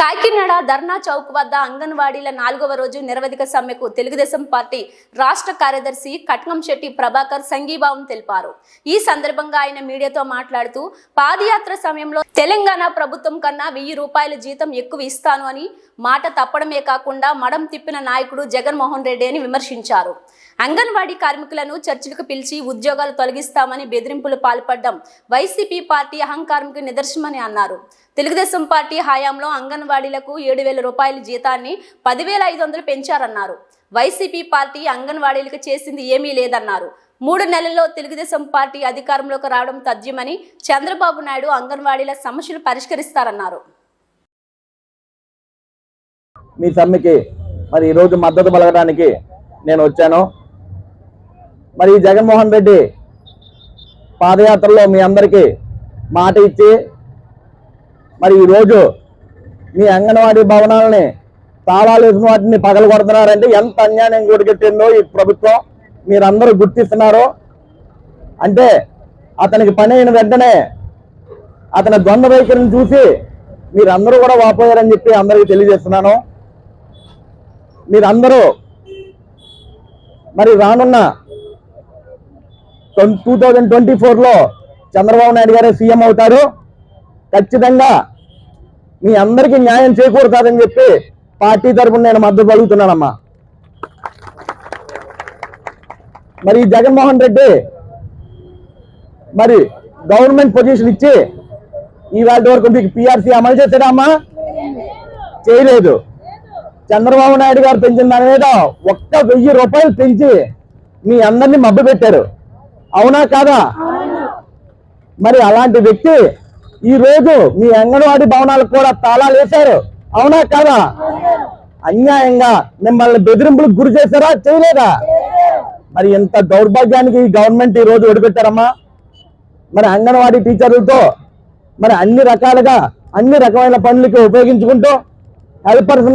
కాకినాడ ధర్నా చౌక్ వద్ద అంగన్వాడీల నాలుగవ రోజు నిరవధిక సమ్మెకు తెలుగుదేశం పార్టీ రాష్ట్ర కార్యదర్శి కట్నం శెట్టి ప్రభాకర్ సంఘీభావం తెలిపారు. ఈ సందర్భంగా ఆయన మీడియాతో మాట్లాడుతూ పాదయాత్ర సమయంలో తెలంగాణ ప్రభుత్వం కన్నా వెయ్యి రూపాయల జీతం ఎక్కువ ఇస్తాను అని మాట తప్పడమే కాకుండా మడం తిప్పిన నాయకుడు జగన్మోహన్ రెడ్డి అని విమర్శించారు. అంగన్వాడీ కార్మికులను చర్చలకు పిలిచి ఉద్యోగాలు తొలగిస్తామని బెదిరింపులు పాల్పడడం వైసీపీ పార్టీ అహంకారంకి నిదర్శనమని అన్నారు. తెలుగుదేశం పార్టీ హయాంలో అంగన్వాడీలకు ఏడు వేల రూపాయల జీతాన్ని పదివేల ఐదు వందలు పెంచారన్నారు. వైసీపీ పార్టీ అంగన్వాడీలకు చేసింది ఏమీ లేదన్నారు. మూడు నెలల్లో తెలుగుదేశం పార్టీ అధికారంలోకి రావడం తథ్యమని చంద్రబాబు నాయుడు అంగన్వాడీల సమస్యలు పరిష్కరిస్తారన్నారు. మీ సమ్మెకి మరి ఈరోజు మద్దతు పలకడానికి నేను వచ్చాను. మరి జగన్మోహన్ రెడ్డి పాదయాత్రలో మీ అందరికీ మాట ఇచ్చి మరి ఈరోజు మీ అంగన్వాడీ భవనాలని తాళాలు వేసిన వాటిని పగలు కొడుతున్నారంటే ఎంత అన్యాయం కూడగట్టిందో ఈ ప్రభుత్వం. మీరందరూ గుర్తిస్తున్నారు? అంటే అతనికి పని అయిన వెంటనే అతని ద్వంద్వ వైఖరిని చూసి మీరందరూ కూడా వాపోయారని చెప్పి అందరికీ తెలియజేస్తున్నాను. మీరందరూ మరి రానున్న టూ థౌజండ్ ట్వంటీ ఫోర్లో చంద్రబాబు నాయుడు గారే సీఎం అవుతారు. ఖచ్చితంగా మీ అందరికీ న్యాయం చేకూరుతుందని చెప్పి పార్టీ తరఫున నేను మద్దతు పలుకుతున్నానమ్మా మరి జగన్మోహన్ రెడ్డి మరి గవర్నమెంట్ పొజిషన్ ఇచ్చి ఇవాళ వరకు మీకు పిఆర్సీ అమలు చేశాడమ్మా? చేయలేదు. చంద్రబాబు నాయుడు గారు పెంచిన దాని మీద ఒక్క వెయ్యి రూపాయలు పెంచి మీ అందరినీ మబ్బు పెట్టారు. అవునా కాదా? మరి అలాంటి వ్యక్తి ఈ రోజు మీ అంగన్వాడీ భవనాలకు కూడా తాళాలు వేశారు. అవునా కాదా? అన్యాయంగా మిమ్మల్ని బెదిరింపులకు గురి చేశారా? చేయలేదా? మరి ఎంత దౌర్భాగ్యానికి ఈ గవర్నమెంట్ ఈ రోజు ఒడిపెట్టారమ్మా? మరి అంగన్వాడీ టీచర్లతో మరి అన్ని రకాలుగా అన్ని రకమైన పనులకి ఉపయోగించుకుంటూ హెల్పర్స్